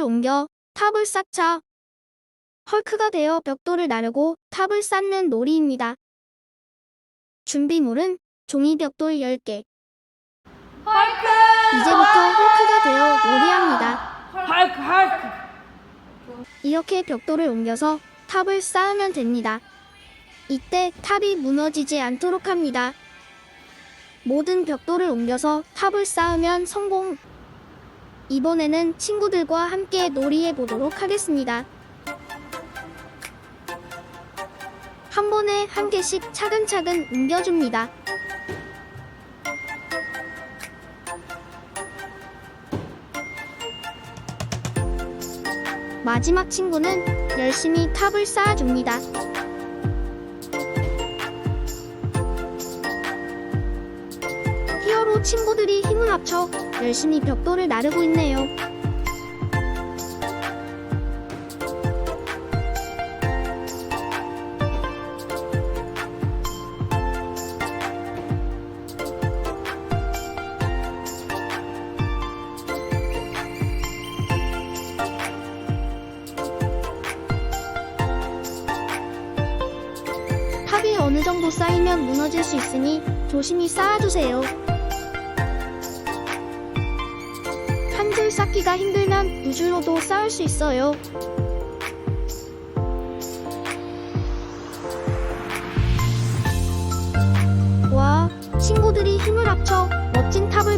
벽돌을 옮겨 탑을 쌓자. 헐크가 되어 벽돌을 나르고 탑을 쌓는 놀이입니다. 준비물은 종이 벽돌 10개. 헐크! 이제부터 헐크가 되어 놀이합니다. 헐크 헐크! 이렇게 벽돌을 옮겨서 탑을 쌓으면 됩니다. 이때 탑이 무너지지 않도록 합니다. 모든 벽돌을 옮겨서 탑을 쌓으면 성공! 이번에는 친구들과 함께 놀이해 보도록 하겠습니다. 한 번에 한 개씩 차근차근 옮겨줍니다. 마지막 친구는 열심히 탑을 쌓아줍니다. 친구들이 힘을 합쳐 열심히 벽돌을 나르고 있네요. 탑이 어느 정도 쌓이면 무너질 수 있으니 조심히 쌓아주세요. 털을 쌓기가 힘들면 우주로도 쌓을 수 있어요. 와, 친구들이 힘을 합쳐 멋진 탑을